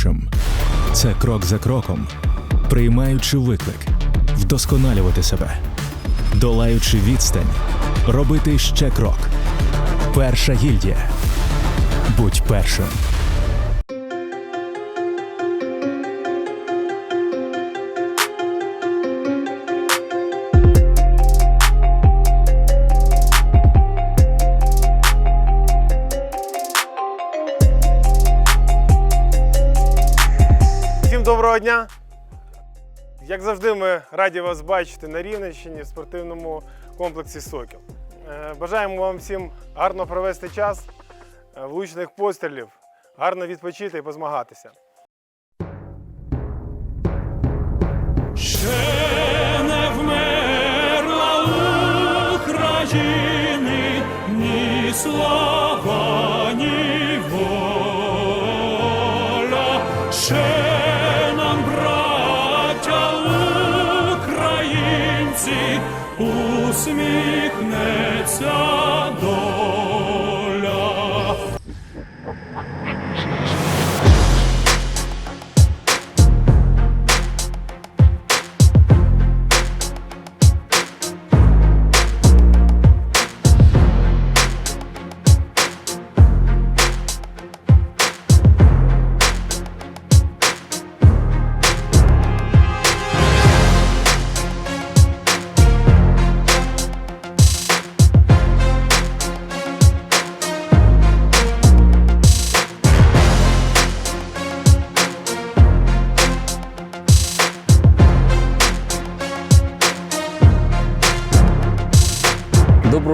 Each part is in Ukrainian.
першим. Це крок за кроком, приймаючи виклик, вдосконалювати себе, долаючи відстань, робити ще крок. Перша гільдія. Будь першим. Доброго дня! Як завжди, ми раді вас бачити на Рівненщині в спортивному комплексі Сокіл. Е, Бажаємо вам всім гарно провести час, е, влучних пострілів, гарно відпочити і позмагатися. Ще не вмерла України ні слава, усміхнеться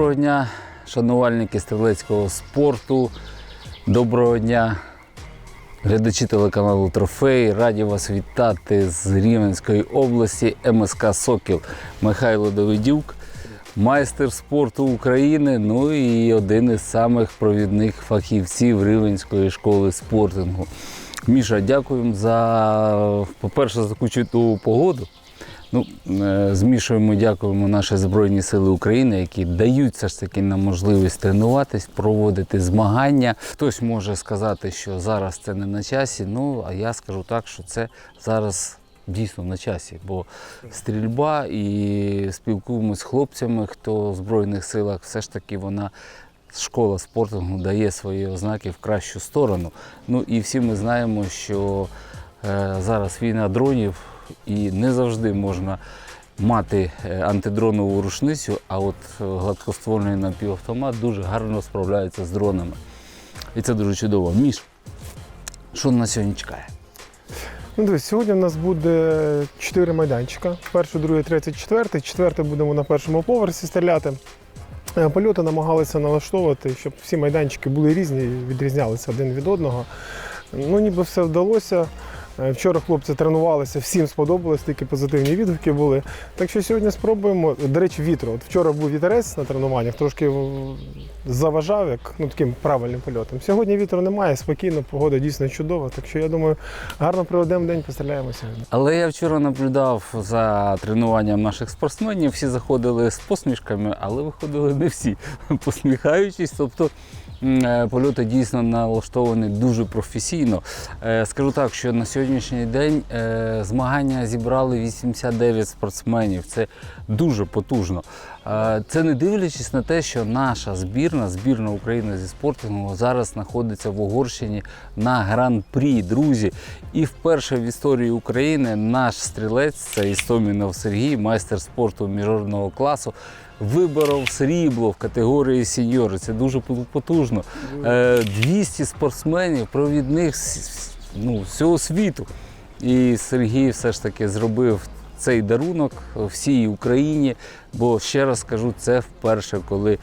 Доброго дня, шанувальники стрілецького спорту. Доброго дня, глядачі телеканалу Трофей. Раді вас вітати з Рівненської області МСК Сокіл Михайло Давидюк, майстер спорту України. Ну і один із самих провідних фахівців Рівненської школи спортингу. Міша, дякуємо за, по-перше, за чудову погоду. Ну, е, з Мішою ми дякуємо наші Збройні Сили України, які дають все ж таки нам можливість тренуватись, проводити змагання. Хтось може сказати, що зараз це не на часі. Ну, а я скажу так, що це зараз дійсно на часі, бо стрільба і спілкуємось з хлопцями, хто в Збройних силах, все ж таки вона. Школа спортингу дає свої ознаки в кращу сторону. Ну і всі ми знаємо, що е, зараз війна дронів, і не завжди можна мати е, антидронову рушницю, а от е, гладкоствольний напівавтомат дуже гарно справляється з дронами. І це дуже чудово. Міш, що нас сьогодні чекає? Ну, дивись, сьогодні у нас буде 4 майданчика. Перший, другий, третій, четвертий. Четвертий будемо на першому поверсі стріляти. Е, Польоти намагалися налаштовувати, щоб всі майданчики були різні, відрізнялися один від одного. Ну, ніби все вдалося. Е, Вчора хлопці тренувалися, всім сподобалось, тільки позитивні відгуки були. Так що сьогодні спробуємо. До речі, вітру. От вчора був вітерець на тренуваннях, трошки заважав як ну, таким правильним польотом. Сьогодні вітру немає, спокійно, погода дійсно чудова. Так що я думаю, гарно проведемо день, постріляємо сьогодні. Але я вчора наблюдав за тренуванням наших спортсменів. Всі заходили з посмішками, але виходили не всі посміхаючись. Тобто е, польоти дійсно налаштовані дуже професійно. Е, Скажу так, що на сьогоднішній день е, змагання зібрали 89 спортсменів. Це дуже потужно. Е, Це не дивлячись на те, що наша збірна, збірна України зі спортингу зараз знаходиться в Угорщині на гран-прі, друзі. І вперше в історії України наш стрілець, це Істомінов Сергій, майстер спорту міжнародного класу, виборов срібло в категорії сеньори. Це дуже потужно. Е, 200 спортсменів, провідних ну, всього світу. І Сергій все ж таки зробив цей дарунок всій Україні. Бо ще раз скажу, це вперше, коли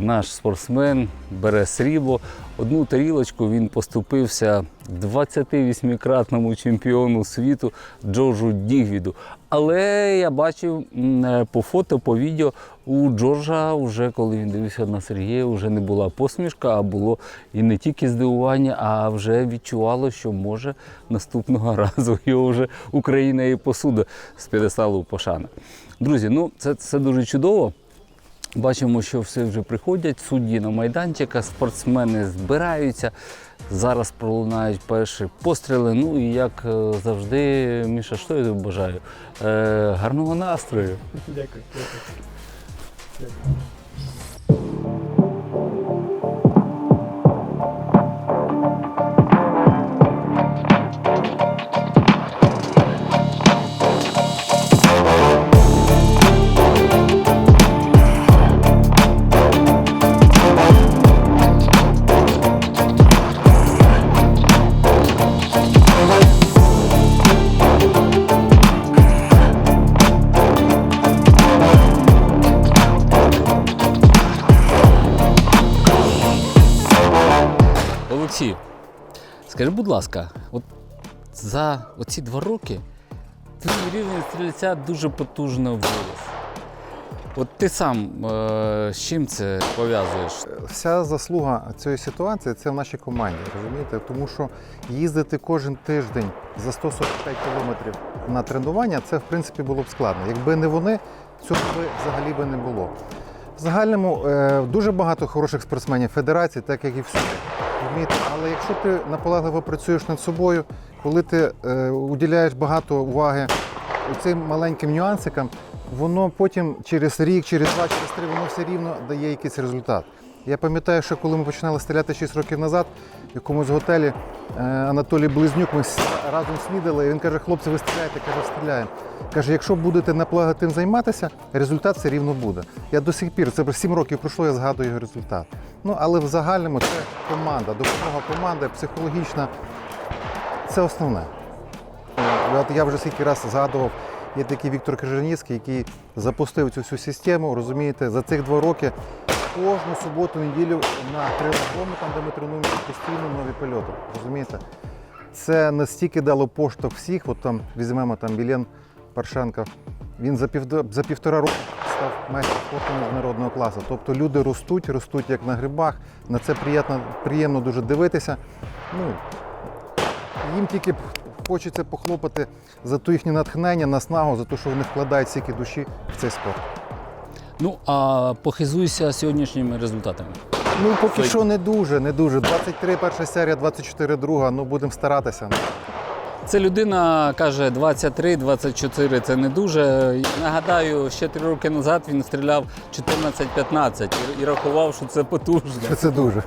наш спортсмен бере срібло. Одну тарілочку він поступився 28-кратному чемпіону світу Джорджу Дігвіду. Але я бачив е, по фото, по відео у Джорджа, вже коли він дивився на Сергія, вже не була посмішка, а було і не тільки здивування, а вже відчувало, що може наступного разу його вже Україна і посуде з п'єдесталу пошани. Друзі, ну це, це дуже чудово. Бачимо, що все вже приходять, судді на майданчика, спортсмени збираються. Зараз пролунають перші постріли. Ну і як е, завжди, Міша, що я тобі бажаю? Е, гарного настрою. Дякую. дякую. скажи, будь ласка, от за оці два роки твій рівень стрільця дуже потужно виріс. От ти сам е, з чим це пов'язуєш? Вся заслуга цієї ситуації це в нашій команді, розумієте? Тому що їздити кожен тиждень за 145 кілометрів на тренування, це в принципі було б складно. Якби не вони, цього би взагалі би не було. В загальному е, дуже багато хороших спортсменів федерації, так як і всюди. Розумієте? Але якщо ти наполегливо працюєш над собою, коли ти е, уділяєш багато уваги цим маленьким нюансикам, воно потім через рік, через два, через три, воно все рівно дає якийсь результат. Я пам'ятаю, що коли ми починали стріляти 6 років назад, в якомусь готелі е, Анатолій Близнюк, ми разом снідали, і він каже, хлопці, ви стріляєте, каже, стріляємо. Каже, якщо будете наполегливо тим займатися, результат все рівно буде. Я до сих пір, це вже 7 років пройшло, я згадую його результат. Ну, але в загальному це команда, допомога команди, психологічна. Це основне. Е, От я вже скільки разів згадував, є такий Віктор Крижаніцький, який запустив цю всю систему. Розумієте, за цих два роки кожну суботу, неділю на трилогрому, там де ми тренуємося постійно нові польоти. Розумієте? Це настільки дало поштовх всіх. От там візьмемо там Вілен Паршенко. Він за, півд... за півтора року став майстром спорту міжнародного класу. Тобто люди ростуть, ростуть як на грибах. На це приємно, приємно дуже дивитися. Ну, їм тільки хочеться похлопати за ту їхнє натхнення, наснагу, за те, що вони вкладають стільки душі в цей спорт. Ну а похизуйся сьогоднішніми результатами. Ну, поки Це- що не дуже, не дуже. 23 перша серія, 24 друга. Ну, будемо старатися. Це людина каже 23-24 це не дуже. Нагадаю, ще три роки назад він стріляв 14-15 і- і рахував, що це потужно. Це дуже.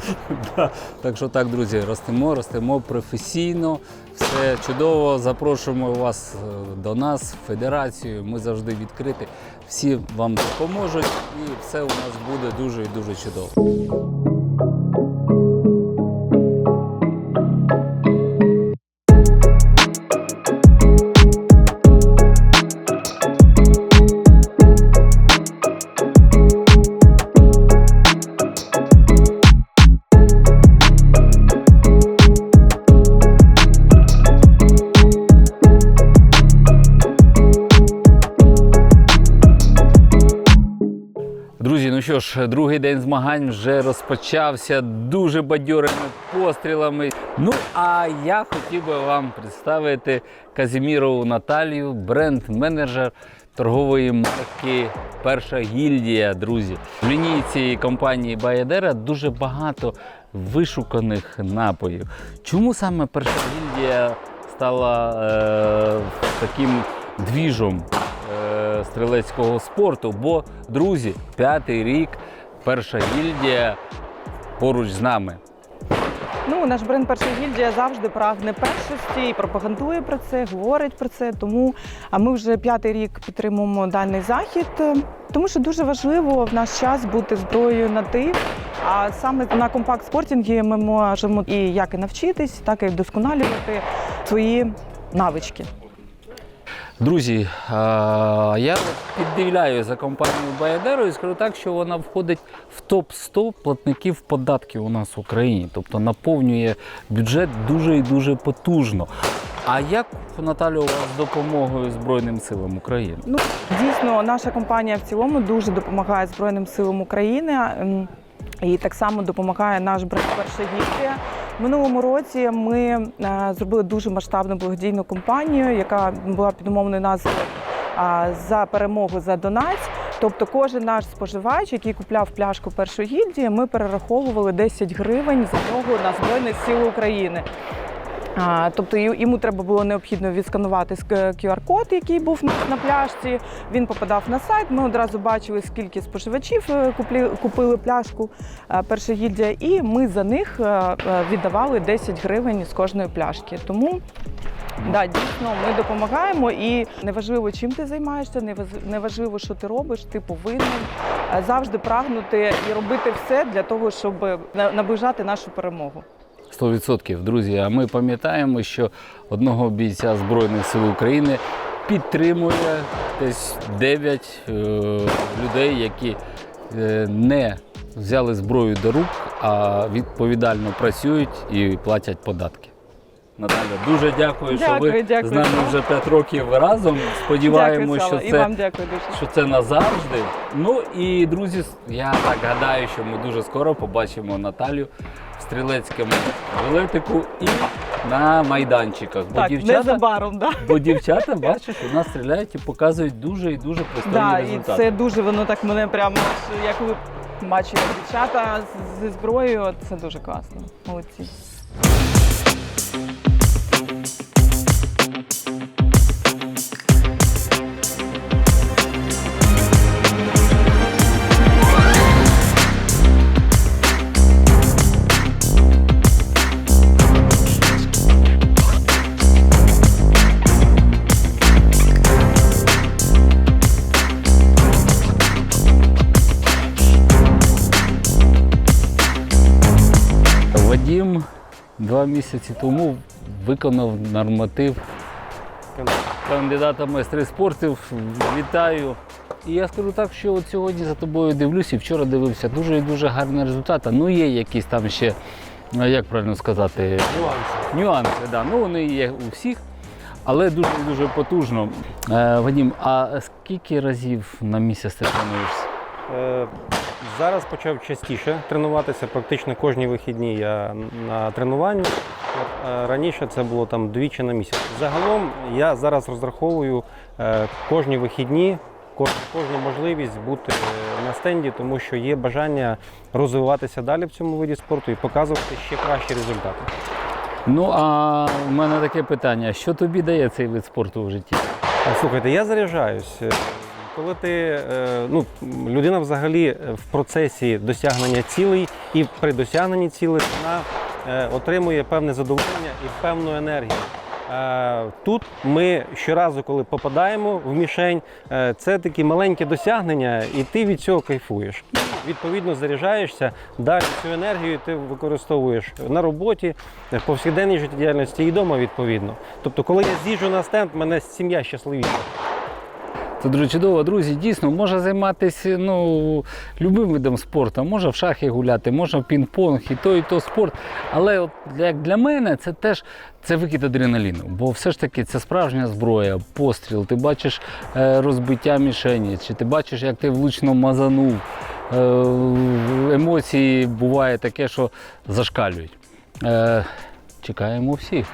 Так що так, друзі, ростемо, ростемо професійно, все чудово. Запрошуємо вас е, до нас, в федерацію. Ми завжди відкриті. Всі вам допоможуть, і все у нас буде дуже і дуже чудово. Що ж, другий день змагань вже розпочався дуже бадьорими пострілами. Ну а я хотів би вам представити Казімірову Наталію, бренд-менеджер торгової марки Перша гільдія. Друзі, в лінійці компанії Баядера дуже багато вишуканих напоїв. Чому саме перша гільдія стала е, таким двіжом стрілецького спорту. Бо, друзі, п'ятий рік, перша гільдія поруч з нами. Ну, наш бренд перша гільдія завжди прагне першості і пропагандує про це, говорить про це. Тому а ми вже п'ятий рік підтримуємо даний захід, тому що дуже важливо в наш час бути зброєю на ти. А саме на компакт спортінгі ми можемо і як і навчитись, так і вдосконалювати свої навички. Друзі, я піддивляю за компанією Баядеро і скажу так, що вона входить в топ-100 платників податків у нас в Україні. Тобто наповнює бюджет дуже і дуже потужно. А як Наталю у вас з допомогою Збройним силам України? Ну, дійсно, наша компанія в цілому дуже допомагає Збройним силам України. ем, І так само допомагає наш бренд перша. Минулому році ми е, зробили дуже масштабну благодійну кампанію, яка була під назвою за перемогу за Донаць. Тобто кожен наш споживач, який купляв пляшку першої гільдії, ми перераховували 10 гривень за нього на Збройних сил України. Тобто йому треба було необхідно відсканувати ск- QR-код, який був на, пляшці. Він попадав на сайт. Ми одразу бачили, скільки споживачів е, купили пляшку е, перша гільдія, і ми за них е, віддавали 10 гривень з кожної пляшки. Тому Да, дійсно, ми допомагаємо, і неважливо, чим ти займаєшся, неважливо, що ти робиш, ти повинен завжди прагнути і робити все для того, щоб на- наближати нашу перемогу. 100%. Друзі, а ми пам'ятаємо, що одного бійця Збройних сил України підтримує десь 9 е, людей, які е, не взяли зброю до рук, а відповідально працюють і платять податки. Наталя, дуже дякую, що ви дякую. з нами вже 5 років разом. Сподіваємося, Дякую, що це дякую дуже. що це назавжди. Ну і друзі, я так гадаю, що ми дуже скоро побачимо Наталю стрілецькому билетику і на майданчиках. Бо Так, дівчата, незабаром, да. бо дівчата, бачиш, у нас стріляють і показують дуже і дуже пристойні Да, і це дуже воно так мене прямо як ви бачите, дівчата зі зброєю. Це дуже класно. Молодці. Вадім два місяці тому виконав норматив кандидата в майстри спорту. Вітаю. І я скажу так, що от сьогодні за тобою дивлюсь і вчора дивився дуже і дуже гарний результат. Ну є якісь там ще, ну, як правильно сказати, нюанси. Нюанси, да. Ну вони є у всіх, але дуже і дуже потужно. Е, Вадім, а скільки разів на місяць ти тренуєшся? Зараз почав частіше тренуватися. Практично кожні вихідні я на тренуванні. Е, Раніше це було там двічі на місяць. Загалом я зараз розраховую е, кожні вихідні, кожну можливість бути е, на стенді, тому що є бажання розвиватися далі в цьому виді спорту і показувати ще кращі результати. Ну а в мене таке питання: що тобі дає цей вид спорту в житті? Слухайте, я заряджаюсь. Коли ти е, ну, людина взагалі е, в процесі досягнення цілей і при досягненні цілей вона е, отримує певне задоволення і певну енергію. Тут ми щоразу, коли попадаємо в мішень, це такі маленькі досягнення, і ти від цього кайфуєш. Відповідно, заряджаєшся, далі цю енергію ти використовуєш на роботі, в повсякденній життєдіяльності і вдома відповідно. Тобто, коли я з'їжджу на стенд, мене сім'я щасливіша. Це дуже чудово, друзі. Дійсно, може займатися ну, любим видом спорту. Може в шахи гуляти, може в пінг-понг, і то, і то спорт. Але от як для мене це теж це викид адреналіну. Бо все ж таки це справжня зброя, постріл. Ти бачиш е, розбиття мішені, чи ти бачиш, як ти влучно мазанув. Е, емоції буває таке, що зашкалюють. Е, чекаємо всіх.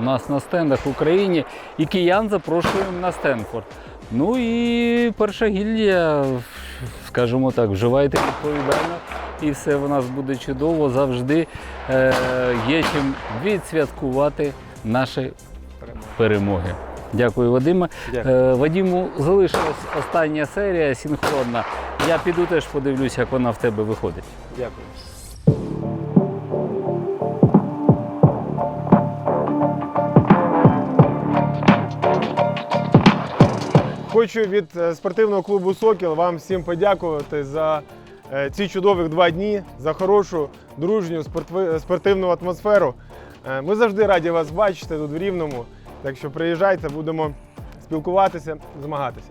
У нас на стендах в Україні і киян запрошуємо на Стенфорд. Ну і перша гільдія, скажімо так, вживайте відповідально, і все в нас буде чудово. Завжди е, є чим відсвяткувати наші перемоги. Дякую, Вадиме. Дякую. Е, Вадиму залишилась остання серія синхронна. Я піду теж подивлюсь, як вона в тебе виходить. Дякую. Хочу від е, спортивного клубу Сокіл вам всім подякувати за е, ці чудових два дні, за хорошу, дружню спортивну атмосферу. Е, Ми завжди раді вас бачити тут в Рівному. Так що приїжджайте, будемо спілкуватися, змагатися.